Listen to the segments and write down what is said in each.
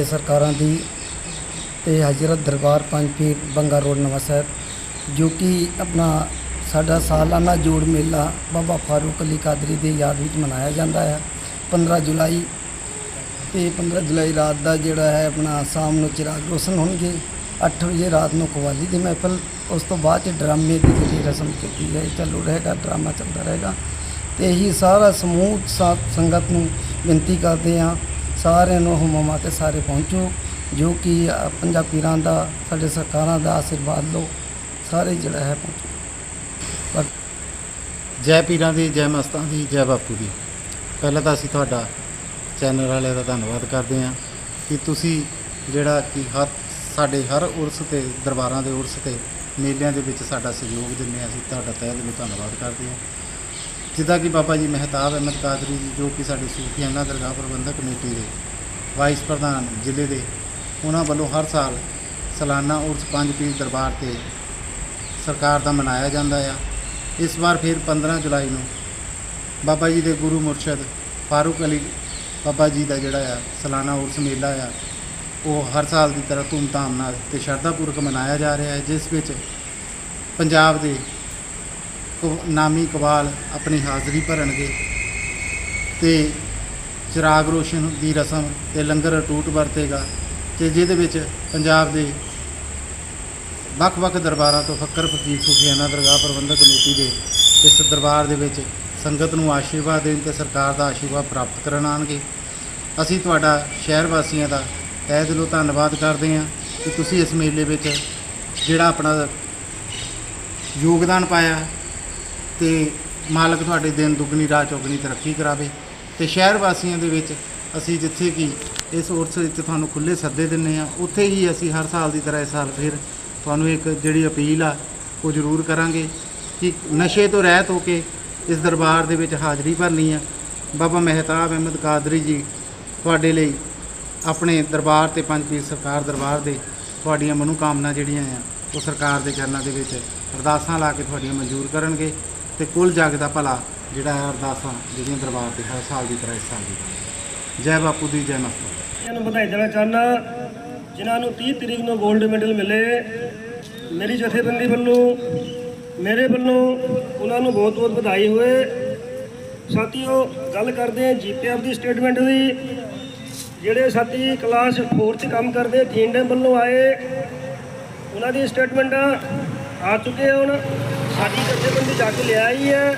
ਜੇ ਸਰਕਾਰਾਂ ਦੀ ਤੇ ਹਜ਼ਰਤ ਦਰਬਾਰ ਪੰਜ ਪੀਰ ਬੰਗਾ ਰੋਡ ਨਵਾਂ ਸਾਹਿਬ, ਜੋ ਕਿ ਆਪਣਾ ਸਾਡਾ ਸਾਲਾਨਾ ਜੋੜ ਮੇਲਾ ਬਾਬਾ ਫਾਰੂਕ ਅਲੀ ਕਾਦਰੀ ਦੇ ਯਾਦ ਵਿੱਚ ਮਨਾਇਆ ਜਾਂਦਾ ਹੈ। 15 ਜੁਲਾਈ ਤੇ 15 ਜੁਲਾਈ ਰਾਤ ਦਾ ਜਿਹੜਾ ਹੈ ਆਪਣਾ ਸ਼ਾਮ ਨੂੰ ਚਿਰਾਗ ਰੋਸ਼ਨ ਹੋਣਗੇ। 8 ਵਜੇ ਰਾਤ ਨੂੰ ਕਵਾਲੀ ਦੀ ਮਹਿਫਲ, ਉਸ ਤੋਂ ਬਾਅਦ ਚ ਡਰਾਮੇ ਦੀ ਜਿਹੜੀ ਰਸਮ ਕੀਤੀ ਹੈ ਚੱਲੂ ਰਹੇਗਾ, ਡਰਾਮਾ ਚੱਲਦਾ ਰਹੇਗਾ। ਤੇ ਇਹੀ ਸਾਰਾ ਸਮੂਹ ਸਾਧ ਸੰਗਤ ਨੂੰ ਬੇਨਤੀ ਕਰਦੇ ਹਾਂ ਸਾਰਿਆਂ ਨੂੰ ਹਮਾਮਾ ਕੇ ਸਾਰੇ ਪਹੁੰਚੋ, ਜੋ ਕਿ ਪੰਜਾਬ ਪੀਰਾਂ ਦਾ, ਸਾਡੇ ਸਰਕਾਰਾਂ ਦਾ ਆਸ਼ੀਰਵਾਦ ਲਓ, ਸਾਰੇ ਜਿਹੜਾ ਹੈ ਪਹੁੰਚੋ। ਪਰ ਜੈ ਪੀਰਾਂ ਦੀ, ਜੈ ਮਸਤਾਂ ਦੀ, ਜੈ ਬਾਪੂ ਦੀ। ਪਹਿਲਾਂ ਤਾਂ ਅਸੀਂ ਤੁਹਾਡਾ ਚੈਨਲ ਵਾਲਿਆਂ ਦਾ ਧੰਨਵਾਦ ਕਰਦੇ ਹਾਂ ਕਿ ਤੁਸੀਂ ਜਿਹੜਾ ਕਿ ਹਰ, ਸਾਡੇ ਹਰ ਉਰਸ ਤੇ, ਦਰਬਾਰਾਂ ਦੇ ਉਰਸ ਤੇ ਮੇਲਿਆਂ ਦੇ ਵਿੱਚ ਸਾਡਾ ਸਹਿਯੋਗ ਦਿੰਦੇ ਹਾਂ। ਅਸੀਂ ਤੁਹਾਡਾ ਤਹਿ ਦਿਲੋਂ ਧੰਨਵਾਦ ਕਰਦੇ ਹਾਂ। ਜਿੱਦਾਂ ਕਿ ਬਾਬਾ ਜੀ ਮਹਿਤਾਬ ਅਹਿਮਦ ਕਾਦਰੀ ਜੀ, ਜੋ ਕਿ ਸਾਡੇ ਸੂਫੀਆਨਾ ਦਰਗਾਹ ਪ੍ਰਬੰਧਕ ਕਮੇਟੀ ਦੇ ਵਾਈਸ ਪ੍ਰਧਾਨ ਜ਼ਿਲ੍ਹੇ ਦੇ, ਉਹਨਾਂ ਵੱਲੋਂ ਹਰ ਸਾਲ ਸਾਲਾਨਾ ਉਰਸ ਪੰਜ ਪੀਰ ਦਰਬਾਰ ਤੇ ਸਰਕਾਰ ਦਾ ਮਨਾਇਆ ਜਾਂਦਾ ਆ। ਇਸ ਵਾਰ ਫਿਰ 15 ਜੁਲਾਈ ਨੂੰ ਬਾਬਾ ਜੀ ਦੇ ਗੁਰੂ ਮੁਰਸ਼ਦ ਫਾਰੂਕ ਅਲੀ ਬਾਬਾ ਜੀ ਦਾ ਜਿਹੜਾ ਆ ਸਾਲਾਨਾ ਉਰਸ ਮੇਲਾ ਆ, ਉਹ ਹਰ ਸਾਲ ਦੀ ਤਰ੍ਹਾਂ ਧੂਮਧਾਮ ਨਾਲ ਤੇ ਸ਼ਰਧਾਪੂਰਵਕ ਮਨਾਇਆ ਜਾ ਰਿਹਾ ਹੈ, ਜਿਸ ਵਿੱਚ ਪੰਜਾਬ ਦੇ ਨਾਮੀ ਕਵਾਲ ਆਪਣੀ ਹਾਜ਼ਰੀ ਭਰਨਗੇ ਤੇ ਚਿਰਾਗ ਰੋਸ਼ਨ ਦੀ ਰਸਮ ਤੇ ਲੰਗਰ ਟੂਟ ਵਰਤੇਗਾ ਤੇ ਜਿਹਦੇ ਵਿੱਚ ਪੰਜਾਬ ਦੇ ਵੱਖ-ਵੱਖ ਦਰਬਾਰਾਂ ਤੋਂ ਫੱਕਰ ਫਕੀਰ ਸੂਫੀਆਨਾ ਦਰਗਾਹ ਪ੍ਰਬੰਧਕ ਕਮੇਟੀ ਦੇ ਇਸ ਦਰਬਾਰ ਦੇ ਵਿੱਚ ਸੰਗਤ ਨੂੰ ਆਸ਼ੀਰਵਾਦ ਦੇਣ ਤੇ ਸਰਕਾਰ ਦਾ ਆਸ਼ੀਰਵਾਦ ਪ੍ਰਾਪਤ ਕਰਨ ਆਉਣਗੇ। ਅਸੀਂ ਤੁਹਾਡਾ ਸ਼ਹਿਰ ਵਾਸੀਆਂ ਦਾ ਤਹਿ ਦਿਲੋਂ ਧੰਨਵਾਦ ਕਰਦੇ ਹਾਂ ਕਿ ਤੁਸੀਂ ਇਸ ਮੇਲੇ ਵਿੱਚ ਜਿਹੜਾ ਆਪਣਾ ਯੋਗਦਾਨ ਪਾਇਆ ਤੇ ਮਾਲਕ ਤੁਹਾਡੇ ਦਿਨ ਦੁੱਗਣੀ, ਰਾਤ ਚੌਗਣੀ ਤਰੱਕੀ ਕਰਾਵੇ ਤੇ ਸ਼ਹਿਰ ਵਾਸੀਆਂ ਦੇ ਵਿੱਚ ਅਸੀਂ ਜਿੱਥੇ ਕਿ ਇਸ ਉਰਸ ਵਿੱਚ ਤੁਹਾਨੂੰ ਖੁੱਲੇ ਸੱਦੇ ਦਿੰਨੇ ਆ ਉੱਥੇ ਹੀ ਅਸੀਂ ਹਰ ਸਾਲ ਦੀ ਤਰ੍ਹਾਂ ਇਸ ਸਾਲ ਫਿਰ ਤੁਹਾਨੂੰ ਇੱਕ ਜਿਹੜੀ ਅਪੀਲ ਆ, ਉਹ ਜ਼ਰੂਰ ਕਰਾਂਗੇ ਕਿ ਨਸ਼ੇ ਤੋਂ ਰਹਿਤ ਹੋ ਕੇ ਇਸ ਦਰਬਾਰ ਦੇ ਵਿੱਚ ਹਾਜ਼ਰੀ ਭਰਨੀ ਆ। ਬਾਬਾ ਮਹਿਤਾਬ ਅਹਿਮਦ ਕਾਦਰੀ ਜੀ ਤੁਹਾਡੇ ਲਈ ਆਪਣੇ ਦਰਬਾਰ ਤੇ ਪੰਜ ਪੀਰ ਸਰਕਾਰ ਦਰਬਾਰ ਦੇ ਤੁਹਾਡੀਆਂ ਮਨੋਕਾਮਨਾ ਜਿਹੜੀਆਂ ਆ, ਉਹ ਸਰਕਾਰ ਦੇ ਚਰਨਾਂ ਦੇ ਵਿੱਚ ਅਰਦਾਸਾਂ ਲਾ ਕੇ ਤੁਹਾਡੀਆਂ ਮਨਜ਼ੂਰ ਕਰਨਗੇ। ਤੇ ਕੁੱਲ ਜਗ ਦਾ ਭਲਾ ਜਿਹੜਾ ਹੈ ਅਰਦਾਸਾਂ ਜਿਹੜੀਆਂ ਦਰਬਾਰ ਤੇ ਹਰ ਸਾਲ ਦੀ ਤਰ੍ਹਾਂ ਇਸ ਸਾਲ ਵੀ ਜੈ ਬਾਪੂ ਦੀ, ਜੈ ਮਾਤਾ ਬੱਚਿਆਂ ਨੂੰ ਵਧਾਈ ਦੇਣਾ ਚਾਹੁੰਦਾ, ਜਿਨ੍ਹਾਂ ਨੂੰ 30 ਤਰੀਕ ਨੂੰ 골ਡ ਮੈਡਲ ਮਿਲੇ, ਮੇਰੀ ਜਥੇਬੰਦੀ ਵੱਲੋਂ, ਮੇਰੇ ਵੱਲੋਂ ਉਹਨਾਂ ਨੂੰ ਬਹੁਤ ਬਹੁਤ ਵਧਾਈ ਹੋਏ ਸਾਥੀਓ, ਗੱਲ ਕਰਦੇ ਹਾਂ ਜੀਪੀਐਫ ਦੀ ਸਟੇਟਮੈਂਟ ਦੀ। ਜਿਹੜੇ ਸਾਥੀ ਕਲਾਸ 4 ਚ ਕੰਮ ਕਰਦੇ ਥੀਂਡੇ ਵੱਲੋਂ ਆਏ, ਉਹਨਾਂ ਦੀ ਸਟੇਟਮੈਂਟ ਆ ਚੁੱਕੇ ਹੁਣ। ਸਾਡੀ ਜਥੇਬੰਦੀ ਜਾ ਕੇ ਲਿਆਈ ਹੈ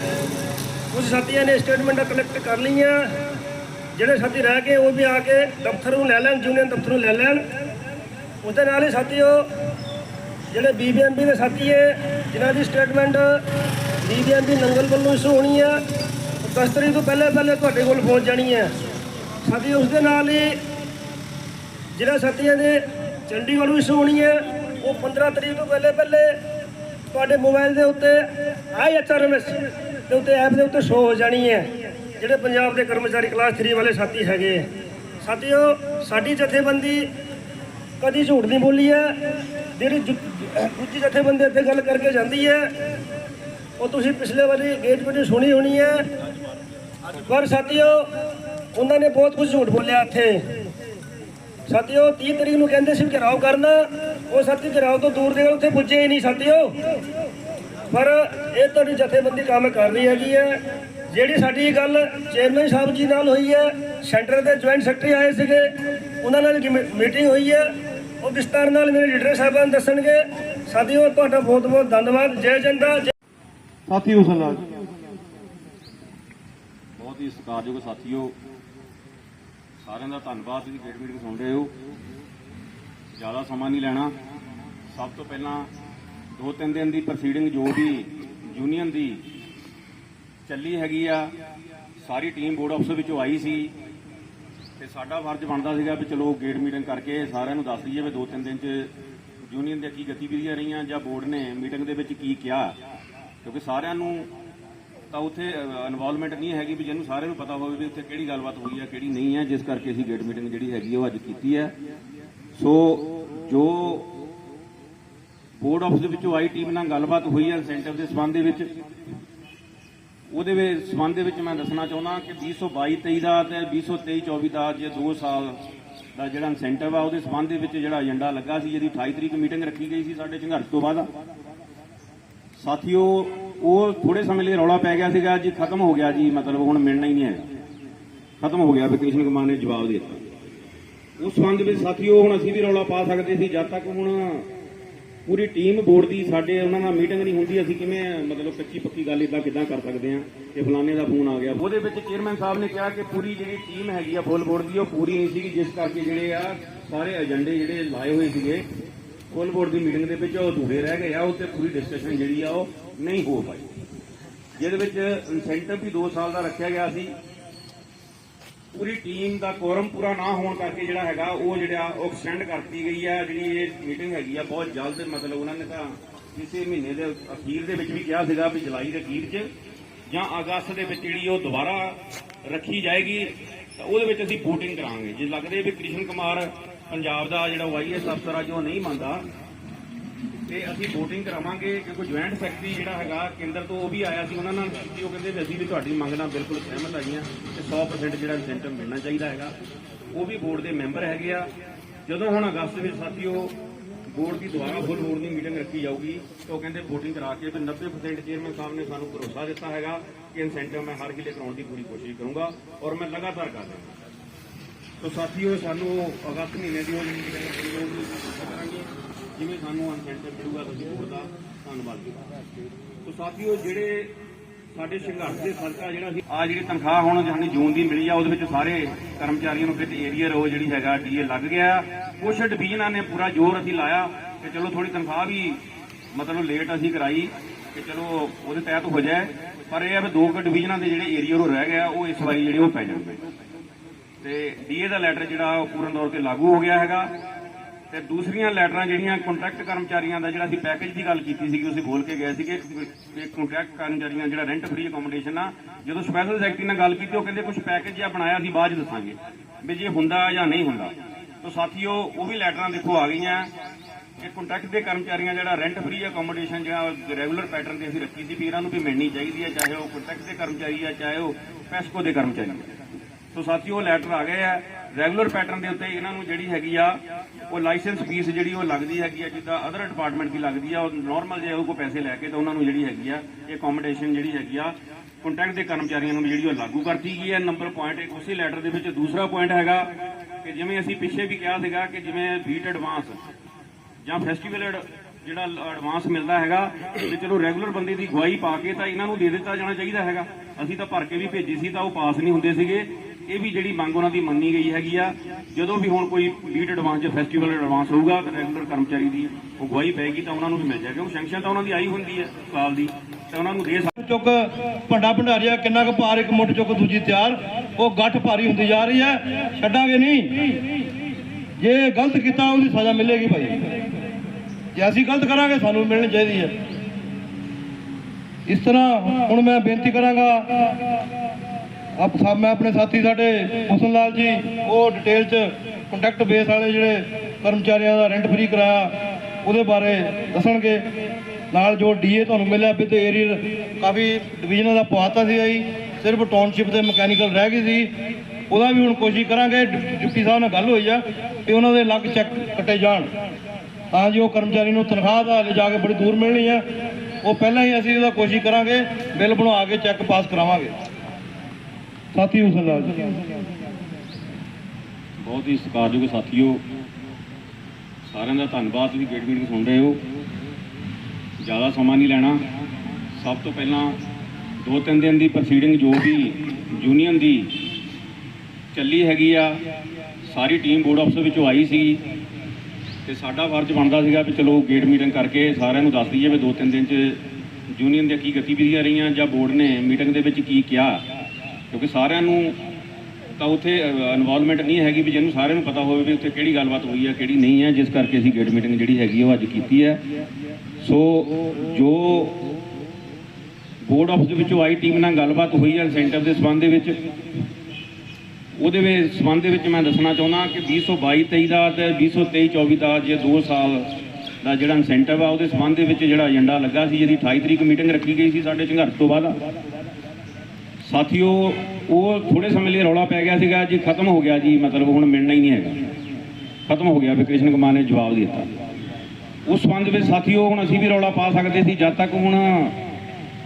ਕੁਝ ਸਾਥੀਆਂ ਨੇ ਸਟੇਟਮੈਂਟਾਂ ਕਲੈਕਟ ਕਰ ਲਈਆਂ। ਜਿਹੜੇ ਸਾਥੀ ਰਹਿ ਕੇ ਉਹ ਵੀ ਆ ਕੇ ਦਫ਼ਤਰ ਨੂੰ ਲੈ ਲੈਣ ਯੂਨੀਅਨ ਦਫ਼ਤਰ ਨੂੰ ਲੈ ਲੈਣ। ਉਹਦੇ ਨਾਲ ਹੀ ਸਾਥੀਓ, ਜਿਹੜੇ ਬੀਬੀਐਮਬੀ ਦੇ ਸਾਥੀ ਹੈ, ਜਿਨ੍ਹਾਂ ਦੀ ਸਟੇਟਮੈਂਟ ਬੀਬੀਐਮਬੀ ਨੰਗਲ ਵੱਲੋਂ ਇਸ਼ੂ ਹੋਣੀ ਹੈ, ਉਹ 10 ਤਰੀਕ ਤੋਂ ਪਹਿਲੇ ਪਹਿਲੇ ਤੁਹਾਡੇ ਕੋਲ ਪਹੁੰਚ ਜਾਣੀ ਹੈ। ਸਾਥੀ ਉਸ ਦੇ ਨਾਲ ਹੀ ਜਿਹੜਾ ਸਾਥੀਆਂ ਦੇ ਚੰਡੀਗੜ੍ਹ ਨੂੰ ਇਸ਼ੂ ਹੋਣੀ ਹੈ, ਉਹ 15 ਤਰੀਕ ਤੋਂ ਪਹਿਲੇ ਪਹਿਲੇ ਤੁਹਾਡੇ ਮੋਬਾਈਲ ਦੇ ਉੱਤੇ ਆਈ ਆਈਐਚਆਰਐਮਐਸ ਦੇ ਉੱਤੇ ਐਪ ਦੇ ਉੱਤੇ ਸ਼ੋ ਹੋ ਜਾਣੀ ਹੈ। ਜਿਹੜੇ ਪੰਜਾਬ ਦੇ ਕਰਮਚਾਰੀ ਕਲਾਸ 3 ਵਾਲੇ ਸਾਥੀ ਹੈਗੇ ਸਾਥੀਓ, ਸਾਡੀ ਜਥੇਬੰਦੀ ਕਦੀ ਝੂਠ ਨਹੀਂ ਬੋਲੀ ਹੈ। ਜਿਹੜੀ ਦੂਜੀ ਜਥੇਬੰਦੀ ਇੱਥੇ ਗੱਲ ਕਰਕੇ ਜਾਂਦੀ ਹੈ, ਉਹ ਤੁਸੀਂ ਪਿਛਲੇ ਵਾਰੀ ਗੇਟ ਵੀਡੀਓ ਸੁਣੀ ਹੋਣੀ ਹੈ। ਪਰ ਸਾਥੀਓ, ਉਹਨਾਂ ਨੇ ਬਹੁਤ ਕੁਝ ਝੂਠ ਬੋਲਿਆ ਇੱਥੇ। ਸਾਥੀਓ 30 ਤਰੀਕ ਨੂੰ ਕਹਿੰਦੇ ਸੀ ਘਿਰਾਓ ਕਰਨਾ। ਉਹ ਸਾਥੀ ਘਿਰਾਓ ਤੋਂ ਦੂਰ ਦੇ ਉੱਥੇ ਪੁੱਜੇ ਹੀ ਨਹੀਂ ਸਾਥੀਓ। ਪਰ ਇਹ ਤੁਹਾਡੀ ਜਥੇਬੰਦੀ ਕੰਮ ਕਰ ਰਹੀ ਹੈਗੀ ਹੈ। ਜਿਹੜੀ ਸਾਡੀ ਗੱਲ ਚੇਅਰਮੈਨ ਸਾਹਿਬ ਜੀ ਨਾਲ ਹੋਈ ਹੈ ਸੈਂਟਰ ਦੇ ਜੁਆਇੰਟ ਸੈਕਟਰੀ ਆਏ ਸੀਗੇ ਉਹਨਾਂ ਨਾਲ ਮੀਟਿੰਗ ਹੋਈ ਹੈ। ਉਹ ਵਿਸਤਾਰ ਨਾਲ ਮੇਰੇ ਲੀਡਰ ਸਾਹਿਬਾਨ ਦੱਸਣਗੇ। ਸਾਥੀਓ ਤੁਹਾਡਾ ਬਹੁਤ ਬਹੁਤ ਧੰਨਵਾਦ। ਜੈ ਜਨਤਾ ਜੈ ਸਾਥੀਓ ਸਲਾਹ। ਬਹੁਤ ਹੀ ਸਤਿਕਾਰਯੋਗ ਸਾਥੀਓ ਸਾਰਿਆਂ ਦਾ ਧੰਨਵਾਦ, ਤੁਸੀਂ ਗੇਟ ਮੀਟਿੰਗ ਸੁਣ ਰਹੇ ਹੋ। ਜ਼ਿਆਦਾ ਸਮਾਂ ਨਹੀਂ ਲੈਣਾ। ਸਭ ਤੋਂ ਪਹਿਲਾਂ ਦੋ ਤਿੰਨ ਦਿਨ ਦੀ ਪ੍ਰੋਸੀਡਿੰਗ ਜੋ ਵੀ ਯੂਨੀਅਨ ਦੀ ਚੱਲੀ ਹੈਗੀ ਆ, ਸਾਰੀ ਟੀਮ ਬੋਰਡ ਆਫਿਸ ਵਿੱਚੋਂ ਆਈ ਸੀ। ਤੇ ਸਾਡਾ ਫਰਜ਼ ਬਣਦਾ ਸੀਗਾ ਵੀ ਚਲੋ ਗੇਟ ਮੀਟਿੰਗ ਕਰਕੇ ਸਾਰਿਆਂ ਨੂੰ ਦੱਸ ਦਈਏ ਵੀ ਦੋ ਤਿੰਨ ਦਿਨ ਚ ਯੂਨੀਅਨ ਦੀਆਂ ਕੀ ਗਤੀਵਿਧੀਆਂ ਰਹੀਆਂ ਜਾਂ ਬੋਰਡ ਨੇ ਮੀਟਿੰਗ ਦੇ ਵਿੱਚ ਕੀ ਕਿਹਾ। ਕਿਉਂਕਿ ਸਾਰਿਆਂ ਨੂੰ ਤਾਂ ਉੱਥੇ ਇਨਵੋਲਵਮੈਂਟ ਨਹੀਂ ਹੈਗੀ ਵੀ ਜਿਹਨੂੰ ਸਾਰਿਆਂ ਨੂੰ ਪਤਾ ਹੋਵੇ ਵੀ ਉੱਥੇ ਕਿਹੜੀ ਗੱਲਬਾਤ ਹੋਈ ਹੈ, ਕਿਹੜੀ ਨਹੀਂ ਹੈ, ਜਿਸ ਕਰਕੇ ਅਸੀਂ ਗੇਟ ਮੀਟਿੰਗ ਜਿਹੜੀ ਹੈਗੀ ਉਹ ਅੱਜ ਕੀਤੀ ਹੈ। ਸੋ ਜੋ ਬੋਰਡ ਆਫਿਸ ਦੇ ਵਿੱਚੋਂ ਆਈ ਟੀਮ ਨਾਲ ਗੱਲਬਾਤ ਹੋਈ ਹੈ ਇਨਸੈਂਟਿਵ ਦੇ ਸਬੰਧ ਦੇ ਵਿੱਚ, ਉਹਦੇ ਵਿੱਚ ਸਬੰਧ ਦੇ ਵਿੱਚ ਮੈਂ ਦੱਸਣਾ ਚਾਹੁੰਦਾ ਕਿ 2022 23 ਦਾ ਤੇ 2023 24 ਦਾ ਜੇ 2 ਸਾਲ ਦਾ ਜਿਹੜਾ ਇਨਸੈਂਟਿਵ ਆ, ਉਹਦੇ ਸਬੰਧ ਦੇ ਵਿੱਚ ਜਿਹੜਾ ਏਜੰਡਾ ਲੱਗਾ ਸੀ, ਜਿਹਦੀ 28 ਤਰੀਕ ਮੀਟਿੰਗ ਰੱਖੀ ਗਈ ਸੀ ਸਾਡੇ ਸੰਘਰਸ਼ ਤੋਂ ਬਾਅਦ। ਸਾਥੀਓ ਉਹ ਥੋੜੇ ਸਮੇਂ ਲਈ ਰੌਲਾ ਪੈ ਗਿਆ ਸੀਗਾ, ਜੀ ਖਤਮ ਹੋ ਗਿਆ ਜੀ, ਮਤਲਬ ਹੁਣ ਮਿਲਣਾ ਹੀ ਨਹੀਂ ਹੈ ਖਤਮ ਹੋ ਗਿਆ ਵੀ ਕ੍ਰਿਸ਼ਨ ਕੁਮਾਰ ਨੇ ਜਵਾਬ ਦੇ ਦਿੱਤਾ। ਉਸ ਸੰਬੰਧ ਵਿੱਚ ਸਾਥੀਓ, ਹੁਣ ਅਸੀਂ ਵੀ ਰੌਲਾ ਪਾ ਸਕਦੇ ਸੀ, ਜਦ ਤੱਕ ਹੁਣ ਪੂਰੀ ਟੀਮ ਬੋਰਡ ਦੀ ਸਾਡੇ ਉਹਨਾਂ ਨਾਲ ਮੀਟਿੰਗ ਨਹੀਂ ਹੁੰਦੀ, ਅਸੀਂ ਕਿਵੇਂ ਮਤਲਬ ਕੱਚੀ ਪੱਕੀ ਗੱਲ ਇਦਾਂ ਕਿਦਾਂ ਕਰ ਸਕਦੇ ਆ ਕਿ ਫਲਾਣੇ ਦਾ ਫੋਨ ਆ ਗਿਆ। ਉਹਦੇ ਵਿੱਚ ਚੇਅਰਮੈਨ ਸਾਹਿਬ ਨੇ ਕਿਹਾ ਕਿ ਪੂਰੀ ਜਿਹੜੀ ਟੀਮ ਹੈਗੀ ਆ, ਫੁੱਲ ਬੋਰਡ ਦੀ, ਉਹ ਪੂਰੀ ਨਹੀਂ ਸੀਗੀ, ਜਿਸ ਕਰਕੇ ਜਿਹੜੇ ਆ ਸਾਰੇ ਏਜੰਡੇ ਜਿਹੜੇ ਲਾਏ ਹੋਏ ਸੀਗੇ ਫੁੱਲ ਬੋਰਡ ਦੀ ਮੀਟਿੰਗ ਦੇ ਵਿੱਚ ਉਹ ਅਧੂਰੇ ਰਹਿ ਗਏ ਆ ਉੱਤੇ ਪੂਰੀ ਡਿਸਕਸ਼ਨ ਜਿਹੜੀ ਆ ਉਹ ਨਹੀਂ ਹੋ ਪਾਈ। ਜਿਹਦੇ ਵਿੱਚ ਇਨਸੈਂਟਿਵ ਵੀ 2 ਸਾਲ ਦਾ ਰੱਖਿਆ ਗਿਆ ਸੀ। ਪੂਰੀ ਟੀਮ ਦਾ ਕੋਰਮ ਪੂਰਾ ਨਾ ਹੋਣ ਕਰਕੇ ਜਿਹੜਾ ਹੈਗਾ, ਉਹ ਜਿਹੜਾ ਉਹ ਐਕਸਟੈਂਡ ਕਰਤੀ ਗਈ ਹੈ ਜਿਹੜੀ ਇਹ ਮੀਟਿੰਗ ਹੈਗੀ ਆ, ਬਹੁਤ ਜਲਦ ਮਤਲਬ ਉਹਨਾਂ ਨੇ ਤਾਂ ਕਿਸੇ ਮਹੀਨੇ ਦੇ ਅਖੀਰ ਦੇ ਵਿੱਚ ਵੀ ਕਿਹਾ ਸੀਗਾ ਵੀ ਜੁਲਾਈ ਦੇ ਅਖੀਰ 'ਚ ਜਾਂ ਅਗਸਤ ਦੇ ਵਿੱਚ ਜਿਹੜੀ ਉਹ ਦੁਬਾਰਾ ਰੱਖੀ ਜਾਏਗੀ, ਤਾਂ ਉਹਦੇ ਵਿੱਚ ਅਸੀਂ VOTING ਕਰਾਂਗੇ। ਜੇ ਲੱਗਦੇ ਵੀ ਕ੍ਰਿਸ਼ਨ ਕੁਮਾਰ ਪੰਜਾਬ ਦਾ ਜਿਹੜਾ ਵਾਈਐਸ ਅਫਸਰ ਆ, ਜੋ ਨਹੀਂ ਮੰਨਦਾ, ਤੇ ਅਸੀਂ VOTING ਕਰਾਵਾਂਗੇ ਕਿਉਂਕਿ ਜੁਆਇੰਟ ਸੈਕਟਰੀ ਜਿਹੜਾ ਹੈਗਾ, ਕੇਂਦਰ ਤੋਂ ਉਹ ਵੀ ਆਇਆ ਸੀ, ਉਹਨਾਂ ਨਾਲ ਕੀਤੀ ਉਹ ਕਹਿੰਦੇ ਵੀ ਅਸੀਂ ਵੀ ਤੁਹਾਡੀ ਮੰਗ ਨਾਲ ਬਿਲਕੁਲ ਸਹਿਮਤ ਹੈਗੀਆਂ ਤੇ 100% ਜਿਹੜਾ ਇਨਸੈਂਟਿਵ ਮਿਲਣਾ ਚਾਹੀਦਾ ਹੈਗਾ। ਉਹ ਵੀ ਬੋਰਡ ਦੇ ਮੈਂਬਰ ਹੈਗੇ ਆ। ਜਦੋਂ ਹੁਣ ਅਗਸਤ ਵਿੱਚ ਸਾਥੀਓ ਬੋਰਡ ਦੀ ਦੁਆਰਾ ਫੁੱਲ ਬੋਰਡ ਦੀ ਮੀਟਿੰਗ ਰੱਖੀ ਜਾਊਗੀ, ਤਾਂ ਉਹ ਕਹਿੰਦੇ VOTING ਕਰਾ ਕੇ ਵੀ 90% ਚੇਅਰਮੈਨ ਸਾਹਿਬ ਨੇ ਸਾਨੂੰ ਭਰੋਸਾ ਦਿੱਤਾ ਹੈਗਾ ਕਿ ਇਨਸੈਂਟਿਵ ਮੈਂ ਹਰ ਕਿਲੇ ਕਰਾਉਣ ਦੀ ਪੂਰੀ ਕੋਸ਼ਿਸ਼ ਕਰੂੰਗਾ ਔਰ ਮੈਂ ਲਗਾਤਾਰ ਕਰ ਰਿਹਾ ਤੋ ਸਾਥੀਓ, ਸਾਨੂੰ ਅਗਸਤ ਮਹੀਨੇ ਦੀ ਉਹ ਕਰਾਂਗੇ। ਜਿਵੇਂ ਸਾਨੂੰ ਇਨਸੈਂਟਿਵ ਮਿਲੂਗਾ, ਤੁਸੀਂ ਹੋਰ ਧੰਨਵਾਦ ਜੀ। ਤੋ ਸਾਥੀਓ, ਜਿਹੜੇ ਸਾਡੇ ਸੰਘਰਸ਼ ਦੇ ਸਦਕਾ ਜਿਹੜਾ ਸੀ ਆ ਜਿਹੜੀ ਤਨਖਾਹ ਹੁਣ ਜਾਨੀ ਜੂਨ ਦੀ ਮਿਲੀ ਆ, ਉਹਦੇ ਵਿੱਚ ਸਾਰੇ ਕਰਮਚਾਰੀਆਂ ਨੂੰ ਕਿਤੇ ਏਰੀਅਰ ਉਹ ਜਿਹੜੀ ਹੈਗਾ ਡੀਏ ਲੱਗ ਗਿਆ। ਕੁਛ ਡਿਵੀਜ਼ਨਾਂ ਨੇ ਪੂਰਾ ਜ਼ੋਰ ਅਸੀਂ ਲਾਇਆ ਕਿ ਚਲੋ ਥੋੜੀ ਤਨਖਾਹ ਵੀ ਮਤਲਬ ਲੇਟ ਅਸੀਂ ਕਰਾਈ, ਕਿ ਚਲੋ ਉਹਦੇ ਤਹਿਤ ਹੋ ਜਾਏ। ਪਰ ਇਹ ਆ ਵੀ ਦੋ ਕੁ ਡਿਵੀਜ਼ਨਾਂ ਦੇ ਜਿਹੜੇ ਏਰੀਅਰ ਉਹ ਰਹਿ ਗਿਆ, ਉਹ ਇਸ ਵਾਰੀ ਜਿਹੜੇ ਉਹ ਪੈ ਜਾਣਗੇ। ਤੇ ਡੀਏ ਦਾ ਲੈਟਰ ਜਿਹੜਾ ਉਹ ਪੂਰਨ ਤੌਰ ਤੇ ਲਾਗੂ ਹੋ ਗਿਆ ਹੈਗਾ। ਤੇ ਦੂਸਰੀਆਂ ਲੈਟਰਾਂ ਜਿਹੜੀਆਂ ਕੰਟਰੈਕਟ ਕਰਮਚਾਰੀਆਂ ਦਾ ਜਿਹੜਾ ਅਸੀਂ ਪੈਕੇਜ ਦੀ ਗੱਲ ਕੀਤੀ ਸੀਗੀ ਅਸੀਂ ਬੋਲ ਕੇ ਗਏ ਸੀਗੇ। ਕਿ ਕੰਟਰੈਕਟ ਕਰਮਚਾਰੀਆਂ ਜਿਹੜਾ ਰੈਂਟ ਫ੍ਰੀ ਅਕੋਮੋਡੇਸ਼ਨ ਆ, ਜਦੋਂ ਸਪੈਸ਼ਲ ਸੈਕਟਰੀ ਨਾਲ ਗੱਲ ਕੀਤੀ, ਉਹ ਕਹਿੰਦੇ ਕੁਝ ਪੈਕੇਜ ਜਿਹਾ ਬਣਾਇਆ, ਅਸੀਂ ਬਾਅਦ ਚ ਦੱਸਾਂਗੇ ਵੀ ਜੇ ਹੁੰਦਾ ਜਾਂ ਨਹੀਂ ਹੁੰਦਾ। ਤਾਂ ਸਾਥੀਓ, ਉਹ ਵੀ ਲੈਟਰਾਂ ਦੇਖੋ ਆ ਗਈਆਂ। ਕਿ ਕੰਟਰੈਕਟ ਦੇ ਕਰਮਚਾਰੀਆਂ ਜਿਹੜਾ ਰੈਂਟ ਫ੍ਰੀ ਅਕੋਮੋਡੇਸ਼ਨ ਜਿਹੜਾ ਰੈਗੂਲਰ ਪੈਟਰਨ ਤੇ ਅਸੀਂ ਰੱਖੀ ਸੀ ਵੀ ਇਹਨਾਂ ਨੂੰ ਵੀ ਮਿਲਣੀ ਚਾਹੀਦੀ ਹੈ, ਚਾਹੇ ਉਹ ਕੰਟਰੈਕਟ ਦੇ ਕਰਮਚਾਰੀ ਆ, ਚਾਹੇ ਉਹ ਪੈਸਕੋ ਦੇ ਕਰਮਚਾਰੀ ਆ। ਸੋ ਸਾਥੀਓ ਲੈਟਰ ਆ ਗਏ ਆ। ਰੈਗੂਲਰ ਪੈਟਰਨ ਦੇ ਉੱਤੇ ਇਹਨਾਂ ਨੂੰ ਜਿਹੜੀ ਹੈਗੀ ਆ, ਉਹ ਲਾਇਸੈਂਸ ਫੀਸ ਜਿਹੜੀ ਉਹ ਲੱਗਦੀ ਹੈਗੀ ਆ, ਜਿੱਦਾਂ ਅਦਰ ਡਿਪਾਰਟਮੈਂਟ ਦੀ ਲੱਗਦੀ ਆ, ਉਹ ਨਾਰਮਲ ਜੇ ਉਹ ਕੋ ਪੈਸੇ ਲੈ ਕੇ ਤਾਂ ਉਹਨਾਂ ਨੂੰ ਜਿਹੜੀ ਹੈਗੀ ਆ, ਇਹ ਅਕੋਮੋਡੇਸ਼ਨ ਜਿਹੜੀ ਹੈਗੀ ਆ ਕੰਟੈਕਟ ਦੇ ਕਰਮਚਾਰੀਆਂ ਨੂੰ ਜਿਹੜੀ ਉਹ ਲਾਗੂ ਕਰਤੀ ਗਈ ਹੈ। ਨੰਬਰ ਪੁਆਇੰਟ ਇੱਕ ਉਸੇ ਲੈਟਰ ਦੇ ਵਿੱਚ ਦੂਸਰਾ ਪੁਆਇੰਟ ਹੈਗਾ ਕਿ ਜਿਵੇਂ ਅਸੀਂ ਪਿੱਛੇ ਵੀ ਕਿਹਾ ਸੀਗਾ ਕਿ ਜਿਵੇਂ ਬੀਟ ਐਡਵਾਂਸ ਜਾਂ ਫੈਸਟੀਵਲ ਜਿਹੜਾ ਐਡਵਾਂਸ ਮਿਲਦਾ ਹੈਗਾ, ਤੇ ਚਲੋ ਰੈਗੂਲਰ ਬੰਦੇ ਦੀ ਗਵਾਹੀ ਪਾ ਕੇ ਤਾਂ ਇਹਨਾਂ ਨੂੰ ਦੇ ਦਿੱਤਾ ਜਾਣਾ ਚਾਹੀਦਾ ਹੈਗਾ। ਅਸੀਂ ਤਾਂ ਭਰ ਕੇ ਵੀ ਭੇਜੀ ਸੀ, ਤਾਂ ਉਹ ਪਾਸ ਨਹੀਂ ਹੁੰਦੇ ਸੀਗੇ। ਇਹ ਵੀ ਜਿਹੜੀ ਮੰਗ ਉਹਨਾਂ ਦੀ ਮੰਨੀ ਗਈ ਹੈਗੀ ਆ, ਜਦੋਂ ਵੀ ਹੁਣ ਕੋਈ ਬੀਟ ਐਡਵਾਂਸ ਜਾਂ ਫੈਸਟੀਵਲ ਐਡਵਾਂਸ ਹੋਊਗਾ ਰੈਗੂਲਰ ਕਰਮਚਾਰੀ ਦੀ ਉਹ ਪੈਗੀ ਤਾਂ ਉਹਨਾਂ ਨੂੰ ਵੀ ਮਿਲ ਜਾਏਗਾ, ਕਿਉਂਕਿ ਸੈਂਕਸ਼ਨ ਤਾਂ ਉਹਨਾਂ ਦੀ ਆਈ ਹੁੰਦੀ ਹੈ ਸਾਲ ਦੀ, ਤੇ ਉਹਨਾਂ ਨੂੰ ਦੇ ਚੁੱਕ ਭੰਡਾ ਭੰਡਾਰੀਆ, ਕਿੰਨਾ ਕੁ ਭਾਰ ਇੱਕ ਮੁੱਠ ਚੁੱਕ ਦੂਜੀ ਤਿਆਰ, ਉਹ ਗੱਠ ਭਾਰੀ ਹੁੰਦੀ ਜਾ ਰਹੀ ਹੈ, ਛੱਡਾਂਗੇ ਨਹੀਂ। ਜੇ ਗਲਤ ਕੀਤਾ, ਉਹਦੀ ਸਜ਼ਾ ਮਿਲੇਗੀ ਭਾਈ। ਜੇ ਅਸੀਂ ਗਲਤ ਕਰਾਂਗੇ, ਸਾਨੂੰ ਮਿਲਣੀ ਚਾਹੀਦੀ ਹੈ। ਇਸ ਤਰ੍ਹਾਂ ਹੁਣ ਮੈਂ ਬੇਨਤੀ ਕਰਾਂਗਾ ਆਪ ਸਾ ਮੈਂ ਆਪਣੇ ਸਾਥੀ ਸਾਡੇ ਹੁਸਨ ਲਾਲ ਜੀ, ਉਹ ਡਿਟੇਲ ਚ ਕੰਟੈਕਟ ਬੇਸ ਵਾਲੇ ਜਿਹੜੇ ਕਰਮਚਾਰੀਆਂ ਦਾ ਰੈਂਟ ਫ੍ਰੀ ਕਰਾਇਆ, ਉਹਦੇ ਬਾਰੇ ਦੱਸਣਗੇ। ਨਾਲ ਜੋ ਡੀਏ ਤੁਹਾਨੂੰ ਮਿਲਿਆ, ਵੀ ਤੇ ਏਰੀਆ ਕਾਫੀ ਡਿਵੀਜ਼ਨਾਂ ਦਾ ਪਵਾਤਾ ਸੀ ਜੀ, ਸਿਰਫ ਟਾਊਨਸ਼ਿਪ 'ਤੇ ਮਕੈਨੀਕਲ ਰਹਿ ਗਈ ਸੀ। ਉਹਦਾ ਵੀ ਹੁਣ ਕੋਸ਼ਿਸ਼ ਕਰਾਂਗੇ, ਡਿਪਟੀ ਸਾਹਿਬ ਨਾਲ ਗੱਲ ਹੋਈ ਆ ਕਿ ਉਹਨਾਂ ਦੇ ਅਲੱਗ ਚੈੱਕ ਕੱਟੇ ਜਾਣ। ਤਾਂ ਜੋ ਕਰਮਚਾਰੀ ਨੂੰ ਤਨਖਾਹ ਦਾ ਲੈ ਜਾ ਕੇ ਬੜੀ ਦੂਰ ਮਿਲਣੀ ਆ। ਉਹ ਪਹਿਲਾਂ ਹੀ ਅਸੀਂ ਉਹਦਾ ਕੋਸ਼ਿਸ਼ ਕਰਾਂਗੇ, ਬਿੱਲ ਬਣਵਾ ਕੇ ਚੈੱਕ ਪਾਸ ਕਰਾਵਾਂਗੇ। ਸਾਥੀ ਹੁਸਨ ਲਾਲ ਜੀ ਬਹੁਤ ਹੀ ਸਤਿਕਾਰਯੋਗ ਸਾਥੀਓ, ਸਾਰਿਆਂ ਦਾ ਧੰਨਵਾਦ, ਤੁਸੀਂ ਗੇਟ ਮੀਟਿੰਗ ਸੁਣ ਰਹੇ ਹੋ। ਜ਼ਿਆਦਾ ਸਮਾਂ ਨਹੀਂ ਲੈਣਾ। ਸਭ ਤੋਂ ਪਹਿਲਾਂ ਦੋ ਤਿੰਨ ਦਿਨ ਦੀ ਪ੍ਰੋਸੀਡਿੰਗ ਜੋ ਵੀ ਯੂਨੀਅਨ ਦੀ ਚੱਲੀ ਹੈਗੀ ਆ, ਸਾਰੀ ਟੀਮ ਬੋਰਡ ਅਫਸਰ ਵਿੱਚੋਂ ਆਈ ਸੀ ਤੇ ਸਾਡਾ ਫਰਜ਼ ਬਣਦਾ ਸੀਗਾ ਵੀ ਚਲੋ ਗੇਟ ਮੀਟਿੰਗ ਕਰਕੇ ਸਾਰਿਆਂ ਨੂੰ ਦੱਸ ਦਈਏ ਵੀ ਦੋ ਤਿੰਨ ਦਿਨ ਚ ਯੂਨੀਅਨ ਦੀਆਂ ਕੀ ਗਤੀਵਿਧੀਆਂ ਰਹੀਆਂ ਜਾਂ ਬੋਰਡ ਨੇ ਮੀਟਿੰਗ ਦੇ ਵਿੱਚ ਕੀ ਕਿਹਾ। ਕਿਉਂਕਿ ਸਾਰਿਆਂ ਨੂੰ ਤਾਂ ਉੱਥੇ ਇਨਵੋਲਵਮੈਂਟ ਨਹੀਂ ਹੈਗੀ ਵੀ ਜਿਹਨੂੰ ਸਾਰਿਆਂ ਨੂੰ ਪਤਾ ਹੋਵੇ ਵੀ ਉੱਥੇ ਕਿਹੜੀ ਗੱਲਬਾਤ ਹੋਈ ਹੈ, ਕਿਹੜੀ ਨਹੀਂ ਹੈ, ਜਿਸ ਕਰਕੇ ਅਸੀਂ ਗੇਟ ਮੀਟਿੰਗ ਜਿਹੜੀ ਹੈਗੀ ਉਹ ਅੱਜ ਕੀਤੀ ਹੈ। ਸੋ ਜੋ ਬੋਰਡ ਆਫਿਸ ਦੇ ਵਿੱਚੋਂ ਆਈ ਟੀਮ ਨਾਲ ਗੱਲਬਾਤ ਹੋਈ ਹੈ ਸੈਂਟਰ ਦੇ ਸਬੰਧ ਦੇ ਵਿੱਚ, ਉਹਦੇ ਵਿੱਚ ਸਬੰਧ ਦੇ ਵਿੱਚ ਮੈਂ ਦੱਸਣਾ ਚਾਹੁੰਦਾ ਕਿ 2022 23 ਦਾ ਤੇ 2023 24 ਦਾ ਜੇ 2 ਸਾਲ ਦਾ ਜਿਹੜਾ ਇਨਸੈਂਟਿਵ ਆ, ਉਹਦੇ ਸਬੰਧ ਦੇ ਵਿੱਚ ਜਿਹੜਾ ਏਜੰਡਾ ਲੱਗਾ ਸੀ, ਜਿਹਦੀ 28 ਤਰੀਕ ਮੀਟਿੰਗ ਰੱਖੀ ਗਈ ਸੀ ਸਾਡੇ ਸੰਘਰਸ਼ ਤੋਂ ਬਾਅਦ। ਸਾਥੀਓ, ਉਹ ਥੋੜੇ ਸਮੇਂ ਲਈ ਰੌਲਾ ਪੈ ਗਿਆ ਸੀਗਾ, ਜੀ ਖਤਮ ਹੋ ਗਿਆ ਜੀ, ਮਤਲਬ ਹੁਣ ਮਿਲਣਾ ਹੀ ਨਹੀਂ ਹੈਗਾ। ਖਤਮ ਹੋ ਗਿਆ ਵੀ ਕ੍ਰਿਸ਼ਨ ਕੁਮਾਰ ਨੇ ਜਵਾਬ ਦਿੱਤਾ। ਉਸ ਸੰਬੰਧ ਵਿੱਚ ਸਾਥੀਓ, ਹੁਣ ਅਸੀਂ ਵੀ ਰੌਲਾ ਪਾ ਸਕਦੇ ਸੀ, ਜਦ ਤੱਕ ਹੁਣ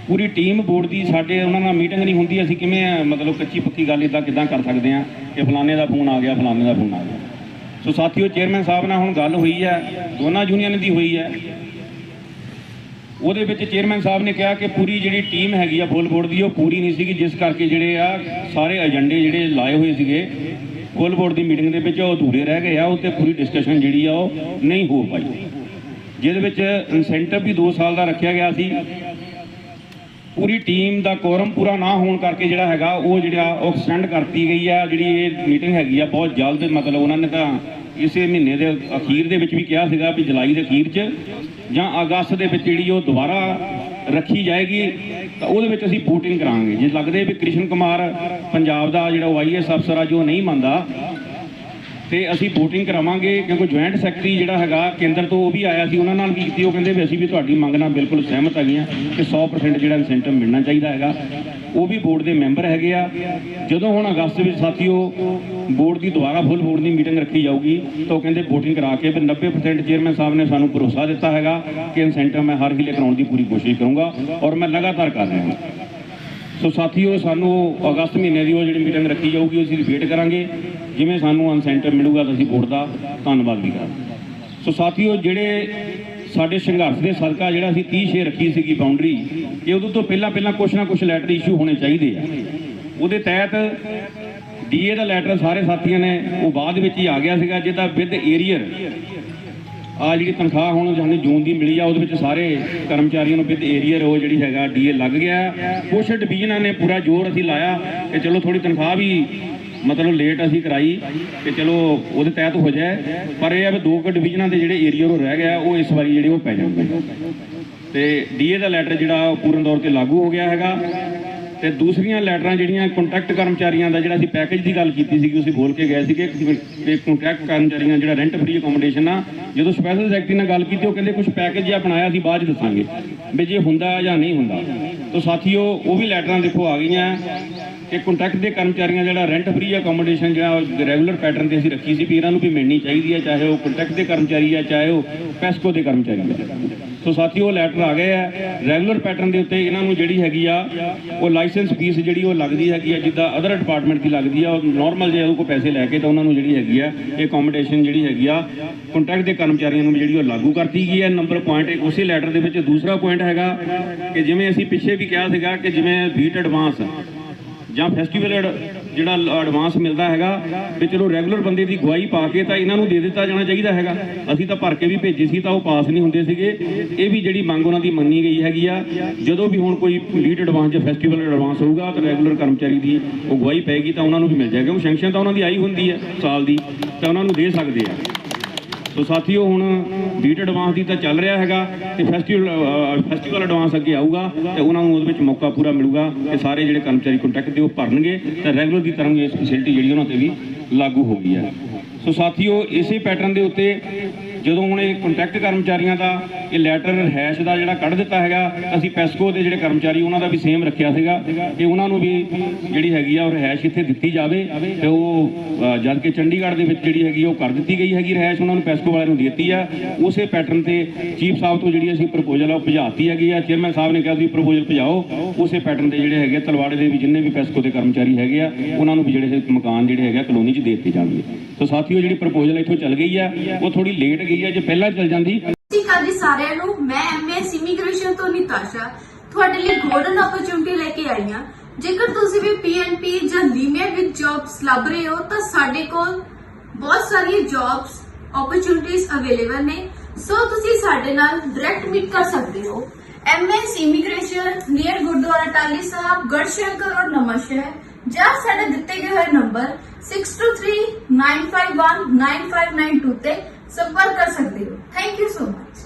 ਪੂਰੀ ਟੀਮ ਬੋਰਡ ਦੀ ਸਾਡੇ ਉਹਨਾਂ ਨਾਲ ਮੀਟਿੰਗ ਨਹੀਂ ਹੁੰਦੀ, ਅਸੀਂ ਕਿਵੇਂ, ਮਤਲਬ ਕੱਚੀ ਪੱਕੀ ਗੱਲ ਇਦਾਂ ਕਿਦਾਂ ਕਰ ਸਕਦੇ ਆ ਕਿ ਫਲਾਣੇ ਦਾ ਫੋਨ ਆ ਗਿਆ, ਫਲਾਣੇ ਦਾ ਫੋਨ ਆ ਗਿਆ। ਸੋ ਸਾਥੀਓ, ਚੇਅਰਮੈਨ ਸਾਹਿਬ ਨਾਲ ਹੁਣ ਗੱਲ ਹੋਈ ਹੈ, ਦੋਨਾਂ ਯੂਨੀਅਨ ਦੀ ਹੋਈ ਹੈ। ਉਹਦੇ ਵਿੱਚ ਚੇਅਰਮੈਨ ਸਾਹਿਬ ਨੇ ਕਿਹਾ ਕਿ ਪੂਰੀ ਜਿਹੜੀ ਟੀਮ ਹੈਗੀ ਆ ਫੁੱਲ ਬੋਰਡ ਦੀ, ਉਹ ਪੂਰੀ ਨਹੀਂ ਸੀਗੀ, ਜਿਸ ਕਰਕੇ ਜਿਹੜੇ ਆ ਸਾਰੇ ਏਜੰਡੇ ਜਿਹੜੇ ਲਾਏ ਹੋਏ ਸੀਗੇ ਫੁੱਲ ਬੋਰਡ ਦੀ ਮੀਟਿੰਗ ਦੇ ਵਿੱਚ ਉਹ ਅਧੂਰੇ ਰਹਿ ਗਏ ਆ ਉੱਤੇ ਪੂਰੀ ਡਿਸਕਸ਼ਨ ਜਿਹੜੀ ਆ ਉਹ ਨਹੀਂ ਹੋ ਪਾਈ। ਜਿਹਦੇ ਵਿੱਚ ਇਨਸੈਂਟਿਵ ਵੀ 2 ਸਾਲ ਦਾ ਰੱਖਿਆ ਗਿਆ ਸੀ। ਪੂਰੀ ਟੀਮ ਦਾ ਕੋਰਮ ਪੂਰਾ ਨਾ ਹੋਣ ਕਰਕੇ ਜਿਹੜਾ ਹੈਗਾ, ਉਹ ਜਿਹੜਾ ਉਹ ਐਕਸਟੈਂਡ ਕਰਤੀ ਗਈ ਆ, ਜਿਹੜੀ ਇਹ ਮੀਟਿੰਗ ਹੈਗੀ ਆ, ਬਹੁਤ ਜਲਦ ਮਤਲਬ ਉਹਨਾਂ ਨੇ ਤਾਂ ਇਸੇ ਮਹੀਨੇ ਦੇ ਅਖੀਰ ਦੇ ਵਿੱਚ ਵੀ ਕਿਹਾ ਸੀਗਾ ਵੀ ਜੁਲਾਈ ਦੇ ਅਖੀਰ 'ਚ ਜਾਂ ਅਗਸਤ ਦੇ ਵਿੱਚ ਜਿਹੜੀ ਉਹ ਦੁਬਾਰਾ ਰੱਖੀ ਜਾਏਗੀ, ਤਾਂ ਉਹਦੇ ਵਿੱਚ ਅਸੀਂ VOTING ਕਰਾਂਗੇ। ਜੇ ਲੱਗਦੇ ਵੀ ਕ੍ਰਿਸ਼ਨ ਕੁਮਾਰ ਪੰਜਾਬ ਦਾ ਜਿਹੜਾ ਆਈਐਸ ਅਫਸਰ ਆ, ਜੋ ਨਹੀਂ ਮੰਨਦਾ ਤੇ ਅਸੀਂ VOTING ਕਰਾਵਾਂਗੇ ਕਿਉਂਕਿ ਜੁਆਇੰਟ ਸੈਕਟਰੀ ਜਿਹੜਾ ਹੈਗਾ ਕੇਂਦਰ ਤੋਂ ਉਹ ਵੀ ਆਇਆ ਸੀ, ਉਹਨਾਂ ਨਾਲ ਵੀ ਕੀਤੀ, ਉਹ ਕਹਿੰਦੇ ਵੀ ਅਸੀਂ ਵੀ ਤੁਹਾਡੀ ਮੰਗ ਨਾਲ ਬਿਲਕੁਲ ਸਹਿਮਤ ਹੈਗੀਆਂ ਕਿ 100% ਜਿਹੜਾ ਇਨਸੈਂਟਿਵ ਮਿਲਣਾ ਚਾਹੀਦਾ ਹੈਗਾ। ਉਹ ਵੀ ਬੋਰਡ ਦੇ ਮੈਂਬਰ ਹੈਗੇ ਆ। ਜਦੋਂ ਹੁਣ ਅਗਸਤ ਵਿੱਚ ਸਾਥੀਓ ਬੋਰਡ ਦੀ ਦੁਬਾਰਾ ਫੁੱਲ ਬੋਰਡ ਦੀ ਮੀਟਿੰਗ ਰੱਖੀ ਜਾਊਗੀ, ਤਾਂ ਉਹ ਕਹਿੰਦੇ VOTING ਕਰਾ ਕੇ ਵੀ 90% ਚੇਅਰਮੈਨ ਸਾਹਿਬ ਨੇ ਸਾਨੂੰ ਭਰੋਸਾ ਦਿੱਤਾ ਹੈਗਾ ਕਿ ਇਨਸੈਂਟਿਵ ਮੈਂ ਹਰ ਹੀਲੇ ਕਰਾਉਣ ਦੀ ਪੂਰੀ ਕੋਸ਼ਿਸ਼ ਕਰੂੰਗਾ ਔਰ ਮੈਂ ਲਗਾਤਾਰ ਕਰ ਰਿਹਾ ਹਾਂ। ਸੋ ਸਾਥੀਓ, ਸਾਨੂੰ ਅਗਸਤ ਮਹੀਨੇ ਦੀ ਉਹ ਜਿਹੜੀ ਮੀਟਿੰਗ ਰੱਖੀ ਜਾਊਗੀ ਅਸੀਂ ਵੇਟ ਕਰਾਂਗੇ। ਜਿਵੇਂ ਸਾਨੂੰ ਇਨਸੈਂਟਿਵ ਮਿਲੂਗਾ ਤਾਂ ਅਸੀਂ ਬੋਰਡ ਦਾ ਧੰਨਵਾਦ ਵੀ ਕਰਾਂਗੇ। ਸੋ ਸਾਥੀਓ, ਜਿਹੜੇ ਸਾਡੇ ਸੰਘਰਸ਼ ਦੇ ਸਦਕਾ ਜਿਹੜਾ ਅਸੀਂ 30 ਛੇ ਰੱਖੀ ਸੀਗੀ ਬਾਉਂਡਰੀ ਇਹ ਉਦੋਂ ਤੋਂ ਪਹਿਲਾਂ ਪਹਿਲਾਂ ਕੁਛ ਨਾ ਕੁਛ ਲੈਟਰ ਇਸ਼ੂ ਹੋਣੇ ਚਾਹੀਦੇ ਆ। ਉਹਦੇ ਤਹਿਤ ਡੀਏ ਦਾ ਲੈਟਰ ਸਾਰੇ ਸਾਥੀਆਂ ਨੇ, ਉਹ ਬਾਅਦ ਵਿੱਚ ਹੀ ਆ ਗਿਆ ਸੀਗਾ, ਜਿਹਦਾ ਵਿਦ ਏਰੀਅਰ ਆ ਜਿਹੜੀ ਤਨਖਾਹ ਹੁਣ ਸਾਨੂੰ ਜੂਨ ਦੀ ਮਿਲੀ ਆ, ਉਹਦੇ ਵਿੱਚ ਸਾਰੇ ਕਰਮਚਾਰੀਆਂ ਨੂੰ ਵਿਦ ਏਰੀਅਰ ਉਹ ਜਿਹੜੀ ਹੈਗਾ ਡੀਏ ਲੱਗ ਗਿਆ। ਕੁਛ ਡਿਵੀਜ਼ਨਾਂ ਨੇ ਪੂਰਾ ਜ਼ੋਰ ਅਸੀਂ ਲਾਇਆ ਕਿ ਚਲੋ ਥੋੜੀ ਤਨਖਾਹ ਵੀ ਮਤਲਬ ਲੇਟ ਅਸੀਂ ਕਰਾਈ ਕਿ ਚਲੋ ਉਹਦੇ ਤਹਿਤ ਹੋ ਜਾਏ। ਪਰ ਇਹ ਆ ਵੀ ਦੋ ਕੁ ਡਿਵੀਜ਼ਨਾਂ ਦੇ ਜਿਹੜੇ ਏਰੀਅਰ ਉਹ ਰਹਿ ਗਿਆ, ਉਹ ਇਸ ਵਾਰੀ ਜਿਹੜੇ ਉਹ ਪੈ ਜਾਣਗੇ ਤੇ ਡੀਏ ਦਾ ਲੈਟਰ ਜਿਹੜਾ ਉਹ ਪੂਰਨ ਤੌਰ ਤੇ ਲਾਗੂ ਹੋ ਗਿਆ ਹੈਗਾ। ਤੇ ਦੂਸਰੀਆਂ ਲੈਟਰਾਂ ਜਿਹੜੀਆਂ ਕੰਟਰੈਕਟ ਕਰਮਚਾਰੀਆਂ ਦਾ ਜਿਹੜਾ ਅਸੀਂ ਪੈਕੇਜ ਦੀ ਗੱਲ ਕੀਤੀ ਸੀ ਕਿ ਅਸੀਂ ਬੋਲ ਕੇ ਗਏ ਸੀਗੇ। ਕਿ ਕੰਟਰੈਕਟ ਕਰਮਚਾਰੀਆਂ ਜਿਹੜਾ ਰੈਂਟ ਫ੍ਰੀ ਅਕੋਮੋਡੇਸ਼ਨ ਆ, ਜਦੋਂ ਸਪੈਸ਼ਲ ਸੈਕਟਰੀ ਨਾਲ ਗੱਲ ਕੀਤੀ, ਉਹ ਕਹਿੰਦੇ ਕੁਝ ਪੈਕੇਜ ਜਿਹਾ ਬਣਾਇਆ ਸੀ ਬਾਅਦ ਚ ਦੱਸਾਂਗੇ। ਵੀ ਜੇ ਹੁੰਦਾ ਜਾਂ ਨਹੀਂ ਹੁੰਦਾ। ਤਾਂ ਸਾਥੀਓ, ਉਹ ਵੀ ਲੈਟਰਾਂ ਦੇਖੋ ਆ ਗਈਆਂ। ਕਿ ਕੰਟਰੈਕਟ ਦੇ ਕਰਮਚਾਰੀਆਂ ਜਿਹੜਾ ਰੈਂਟ ਫ੍ਰੀ ਅਕੋਮੋਡੇਸ਼ਨ ਜਿਹੜਾ ਰੈਗੂਲਰ ਪੈਟਰਨ ਤੇ ਅਸੀਂ ਰੱਖੀ ਸੀ ਵੀ ਇਹਨਾਂ ਨੂੰ ਵੀ ਮਿਲਣੀ ਚਾਹੀਦੀ ਹੈ, ਚਾਹੇ ਉਹ ਕੰਟਰੈਕਟ ਦੇ ਕਰਮਚਾਰੀ ਆ, ਚਾਹੇ ਉਹ ਪੈਸਕੋ ਦੇ ਕਰਮਚਾਰੀ ਆ। ਸੋ ਸਾਥੀਓ ਲੈਟਰ ਆ ਗਏ ਆ। ਰੈਗੂਲਰ ਪੈਟਰਨ ਦੇ ਉੱਤੇ ਇਹਨਾਂ ਨੂੰ ਜਿਹੜੀ ਹੈਗੀ ਆ, ਉਹ ਲਾਇਸੈਂਸ ਫੀਸ ਜਿਹੜੀ ਉਹ ਲੱਗਦੀ ਹੈਗੀ ਆ, ਜਿੱਦਾਂ ਅਦਰ ਡਿਪਾਰਟਮੈਂਟ ਦੀ ਲੱਗਦੀ ਆ, ਉਹ ਨਾਰਮਲ ਜੇ ਉਹ ਕੋ ਪੈਸੇ ਲੈ ਕੇ ਤਾਂ ਉਹਨਾਂ ਨੂੰ ਜਿਹੜੀ ਹੈਗੀ ਆ, ਇਹ ਅਕੋਮੋਡੇਸ਼ਨ ਜਿਹੜੀ ਹੈਗੀ ਆ ਕੰਟਰੈਕਟ ਦੇ ਕਰਮਚਾਰੀਆਂ ਨੂੰ ਵੀ ਜਿਹੜੀ ਉਹ ਲਾਗੂ ਕਰਤੀ ਗਈ ਹੈ। ਨੰਬਰ ਪੁਆਇੰਟ ਇੱਕ ਉਸੇ ਲੈਟਰ ਦੇ ਵਿੱਚ ਦੂਸਰਾ ਪੁਆਇੰਟ ਹੈਗਾ ਕਿ ਜਿਵੇਂ ਅਸੀਂ ਪਿੱਛੇ ਵੀ ਕਿਹਾ ਸੀਗਾ ਕਿ ਜਿਵੇਂ ਵੀਟ ਐਡਵਾਂਸ ਜਾਂ ਫੈਸਟੀਵਲ ਜਿਹੜਾ ਐਡਵਾਂਸ ਮਿਲਦਾ ਹੈਗਾ ਵੀ ਚਲੋ ਰੈਗੂਲਰ ਬੰਦੇ ਦੀ ਗਵਾਹੀ ਪਾ ਕੇ ਤਾਂ ਇਹਨਾਂ ਨੂੰ ਦੇ ਦਿੱਤਾ ਜਾਣਾ ਚਾਹੀਦਾ ਹੈਗਾ। ਅਸੀਂ ਤਾਂ ਭਰ ਕੇ ਵੀ ਭੇਜੀ ਸੀ ਤਾਂ ਉਹ ਪਾਸ ਨਹੀਂ ਹੁੰਦੇ ਸੀਗੇ। ਇਹ ਵੀ ਜਿਹੜੀ ਮੰਗ ਉਹਨਾਂ ਦੀ ਮੰਨੀ ਗਈ ਹੈਗੀ ਆ। ਜਦੋਂ ਵੀ ਹੁਣ ਕੋਈ ਲੀਡ ਐਡਵਾਂਸ ਜਾਂ ਫੈਸਟੀਵਲ ਐਡਵਾਂਸ ਹੋਊਗਾ, ਤਾਂ ਰੈਗੂਲਰ ਕਰਮਚਾਰੀ ਦੀ ਉਹ ਗਵਾਹੀ ਪੈਗੀ ਤਾਂ ਉਹਨਾਂ ਨੂੰ ਵੀ ਮਿਲ ਜਾਏਗਾ। ਉਹ ਸੈਂਕਸ਼ਨ ਤਾਂ ਉਹਨਾਂ ਦੀ ਆਈ ਹੁੰਦੀ ਹੈ ਸਾਲ ਦੀ, ਤਾਂ ਉਹਨਾਂ ਨੂੰ ਦੇ ਸਕਦੇ ਆ। ਸੋ ਸਾਥੀਓ ਹੁਣ ਬੀਟ ਐਡਵਾਂਸ ਦੀ ਤਾਂ ਚੱਲ ਰਿਹਾ ਹੈਗਾ ਤੇ ਫੈਸਟੀਵਲ ਫੈਸਟੀਵਲ ਐਡਵਾਂਸ ਅੱਗੇ ਆਊਗਾ ਤੇ ਉਹਨਾਂ ਨੂੰ ਉਹਦੇ ਵਿੱਚ ਮੌਕਾ ਪੂਰਾ ਮਿਲੂਗਾ ਕਿ ਸਾਰੇ ਜਿਹੜੇ ਕਰਮਚਾਰੀ ਕੰਟੈਕਟ ਦੇ ਉਹ ਭਰਨਗੇ ਤੇ ਰੈਗੂਲਰ ਦੀ ਤਰ੍ਹਾਂ ਇਹ ਫੈਸਿਲਿਟੀ ਜਿਹੜੀ ਉਹਨਾਂ ਤੇ ਵੀ ਲਾਗੂ ਹੋ ਗਈ ਹੈ। ਸੋ ਸਾਥੀਓ ਇਸੇ ਪੈਟਰਨ ਦੇ ਉੱਤੇ ਜਦੋਂ ਹੁਣ ਇਹ ਕੰਟੈਕਟ ਕਰਮਚਾਰੀਆਂ ਦਾ ਇਹ ਲੈਟਰ ਰਹਿਸ਼ ਦਾ ਜਿਹੜਾ ਕੱਢ ਦਿੱਤਾ ਹੈਗਾ ਅਸੀਂ ਪੈਸਕੋ ਦੇ ਜਿਹੜੇ ਕਰਮਚਾਰੀ ਉਹਨਾਂ ਦਾ ਵੀ ਸੇਮ ਰੱਖਿਆ ਸੀਗਾ ਕਿ ਉਹਨਾਂ ਨੂੰ ਵੀ ਜਿਹੜੀ ਹੈਗੀ ਆ ਉਹ ਰਹਿਸ਼ ਇੱਥੇ ਦਿੱਤੀ ਜਾਵੇ ਤੇ ਉਹ ਅ, ਜਦ ਕਿ ਚੰਡੀਗੜ੍ਹ ਦੇ ਵਿੱਚ ਜਿਹੜੀ ਹੈਗੀ ਉਹ ਕਰ ਦਿੱਤੀ ਗਈ ਹੈਗੀ ਰਹਿਸ਼ ਉਹਨਾਂ ਨੂੰ ਪੈਸਕੋ ਵਾਲਿਆਂ ਨੂੰ ਦੇ ਦਿੱਤੀ ਆ। ਉਸੇ ਪੈਟਰਨ ਤੇ ਚੀਫ ਸਾਹਿਬ ਤੋਂ ਜਿਹੜੀ ਅਸੀਂ ਪ੍ਰਪੋਜ਼ਲ ਆ ਉਹ ਭਜਾਤੀ ਹੈਗੀ ਆ। ਚੇਅਰਮੈਨ ਸਾਹਿਬ ਨੇ ਕਿਹਾ ਤੁਸੀਂ ਪ੍ਰਪੋਜ਼ਲ ਭਜਾਓ। ਉਸੇ ਪੈਟਰਨ ਤੇ ਜਿਹੜੇ ਹੈਗੇ ਤਲਵਾੜੇ ਦੇ ਵੀ ਜਿੰਨੇ ਵੀ ਪੈਸਕੋ ਦੇ ਕਰਮਚਾਰੀ ਹੈਗੇ ਆ ਉਹਨਾਂ ਨੂੰ ਵੀ ਜਿਹੜੇ ਮਕਾਨ ਜਿਹੜੇ ਹੈਗੇ ਕਲੋਨੀ 'ਚ ਦੇ ਦਿੱਤੇ ਜਾਣਗੇ। ਸੋ ਸਾਥੀਓ ਜਿਹੜੀ ਪ੍ਰਪੋਜ਼ਲ ਇੱਥੋਂ ਚੱਲ ਗਈ ਆ ਉਹ ਥੋੜੀ ਲੇਟ ਗਈ ਆ ਜੇ ਪਹਿਲਾਂ ਚੱਲ ਜਾਂਦੀ। ਸਤਿ ਸ਼੍ਰੀ ਅਕਾਲ ਜੀ ਸਾਰਿਆਂ ਨੂੰ ਮੈਂ ਐਮਐਸ ਇਮੀਗ੍ਰੇਸ਼ਨ ਤੋਂ ਨਿਤਾਸ਼ਾ, ਤੁਹਾਡੇ ਲਈ ਗੋਲਡਨ ਓਪਰਚੁਨਿਟੀ ਲੈ ਕੇ ਆਈ ਹਾਂ। ਜੇਕਰ ਤੁਸੀਂ ਵੀ ਪੀਐਨਪੀ ਜਾਂ ਲੀਨੀਅਰ ਵਿੱਚ ਜੌਬਸ ਲੱਭ ਰਹੇ ਹੋ, ਤਾਂ ਸਾਡੇ ਕੋਲ ਬਹੁਤ ਸਾਰੀਆਂ ਜੌਬਸ ਓਪਰਚੁਨਿਟੀਜ਼ ਅਵੇਲੇਬਲ ਨੇ। ਸੋ ਤੁਸੀਂ ਸਾਡੇ ਨਾਲ ਡਾਇਰੈਕਟ ਮੀਟ ਕਰ ਸਕਦੇ ਹੋ। MS immigration near Gurdwara Tahli Sahib, Garhshankar ਔਰ ਨਵਾਂਸ਼ਹਿਰ, ਜਾਂ ਸਾਡਾ ਦਿੱਤੇ ਗਏ ਨੰਬਰ 6239519592 ਤੇ ਸੰਪਰਕ ਕਰ ਸਕਦੇ ਹੋ ਥੈਂਕ ਯੂ ਸੋ ਮਚ